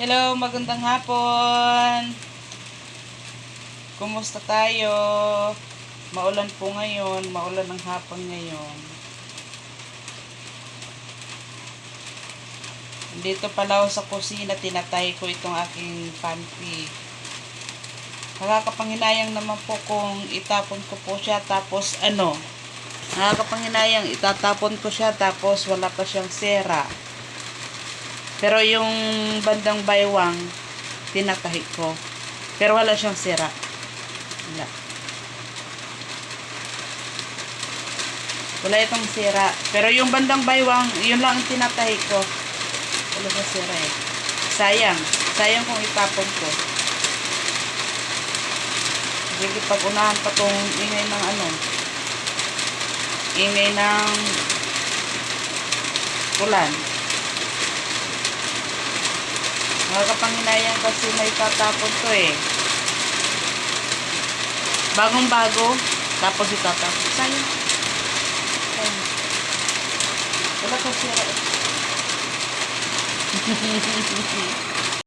Hello, magandang hapon. Kumusta tayo? Maulan po ngayon, maulan ng hapon ngayon. Dito pala ako sa kusina, tinatay ko itong aking panty. Nakakapanghinayang naman po kung itapon ko po siya tapos ano, nakakapanghinayang itatapon ko siya tapos wala pa siyang sera. Pero yung bandang baywang, tinatahi ko. Pero wala siyang sira. Wala. Wala itong sira. Pero yung bandang baywang, yun lang ang tinatahi ko. Wala siyang sira eh. Sayang. Sayang kung itapon ko. Sige, pag unahan pa tong ingay ng ano. Ingay ng ulan. Nakakapanghinayang kasi may tatapon to eh. Bagong bago, tapos itatapon. Sayang. Sayang. Wala ka sira eh.